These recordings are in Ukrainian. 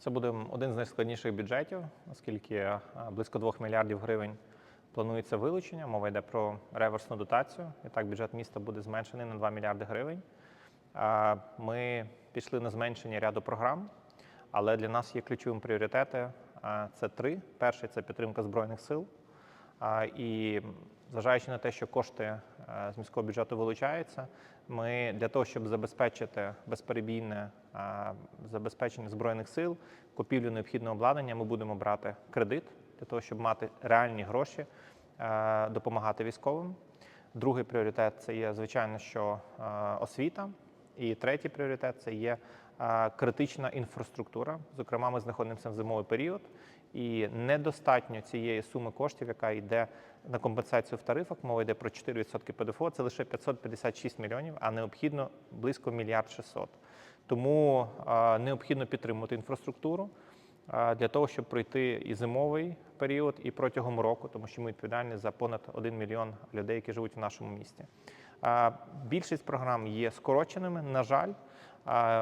Це буде один з найскладніших бюджетів, оскільки е, близько 2 мільярдів гривень планується вилучення. Мова йде про реверсну дотацію. І так бюджет міста буде зменшений на 2 мільярди гривень. Ми пішли на зменшення ряду програм, але для нас є ключовим пріоритети. Це три. Перший це підтримка збройних сил. І зважаючи на те, що кошти е, з міського бюджету вилучаються, ми для того, щоб забезпечити безперебійне е, забезпечення збройних сил, купівлю необхідного обладнання, ми будемо брати кредит для того, щоб мати реальні гроші, е, допомагати військовим. Другий пріоритет це є звичайно, що освіта. І третій пріоритет це є критична інфраструктура. Зокрема, ми знаходимося в зимовий період, і недостатньо цієї суми коштів, яка йде на компенсацію в тарифах. Мова йде про 4% ПДФО. Це лише 556 мільйонів, а необхідно близько мільярд 600. Тому необхідно підтримувати інфраструктуру для того, щоб пройти і зимовий період, і протягом року, тому що ми відповідальні за понад 1 мільйон людей, які живуть в нашому місті. Більшість програм є скороченими. На жаль,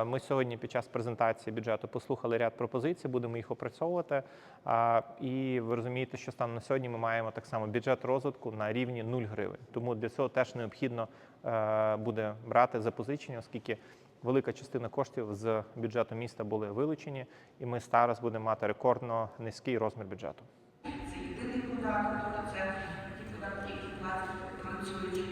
ми сьогодні під час презентації бюджету послухали ряд пропозицій, будемо їх опрацьовувати. Е, І ви розумієте, що станом на сьогодні ми маємо так само бюджет розвитку на рівні 0 гривень. Тому для цього теж необхідно е, буде брати запозичення, оскільки велика частина коштів з бюджету міста були вилучені, і ми зараз будемо мати рекордно низький розмір бюджету. Це єдиний податок, тобто це ті податки, які платять працюючі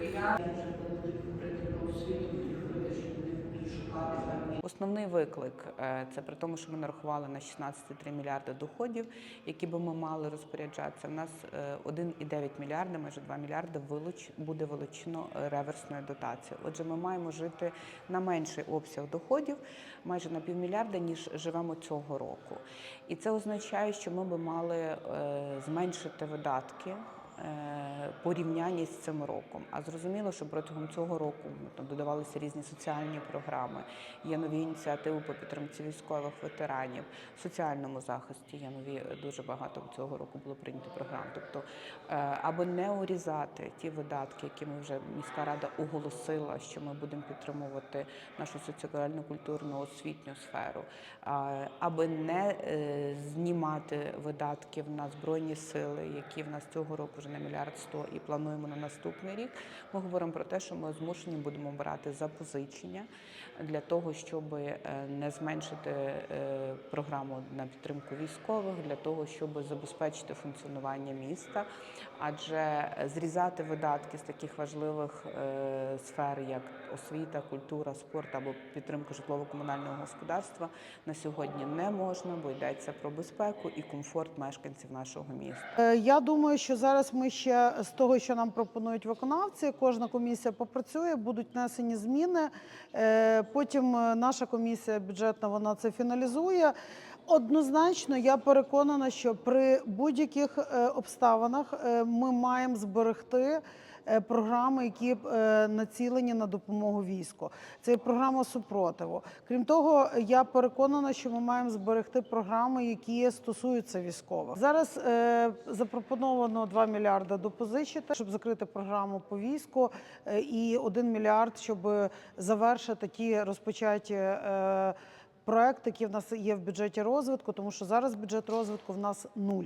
мільярди. Вже коли будуть говорити про освіту, будуть говорити, що вони будуть шукати певні Основний виклик е, це при тому, що ми нарахували на 16,3 мільярди доходів, які би ми мали розпоряджатися. У нас е, 1,9 мільярда, майже 2 мільярди вилуч буде вилучено е, реверсною дотацією. Отже, ми маємо жити на менший обсяг доходів, майже на півмільярда, ніж живемо цього року. І це означає, що ми би мали е, зменшити видатки е, порівнянні з цим роком. А зрозуміло, що протягом цього року ну, там додавалися різні соціальні програми, є нові ініціативи по підтримці військових ветеранів, в соціальному захисті є нові е, дуже багато цього року було прийнято програм. Тобто, е, аби не урізати ті видатки, які ми вже міська рада оголосила, що ми будемо підтримувати нашу соціальну, культурну, освітню сферу, аби не е, знімати видатків на збройні сили, які в нас цього року вже на мільярд сто, і плануємо на наступний рік. Ми говоримо про те, що ми змушені будемо брати запозичення для того, щоб е, не зменшити е, програму на підтримку військових, для того, щоб забезпечити функціонування міста. Адже зрізати видатки з таких важливих е, сфер, як освіта, культура, спорт або підтримка житлово-комунального господарства, на сьогодні не можна, бо йдеться про безпеку і комфорт мешканців нашого міста. Я думаю, що зараз ми ще з того, що нам пропонують виконавці, кожна комісія попрацює, будуть внесені зміни. Е, Потім е, наша комісія бюджетна вона це фіналізує. Однозначно, я переконана, що при будь-яких е, обставинах е, ми маємо зберегти е, програми, які націлені на допомогу війську. Це програма супротиву. Крім того, я переконана, що ми маємо зберегти програми, які стосуються військових. Зараз запропоновано 2 мільярди допозичити, щоб закрити програму по війську, і 1 мільярд, щоб завершити ті розпочаті. Проекти, які в нас є в бюджеті розвитку, тому що зараз бюджет розвитку в нас нуль.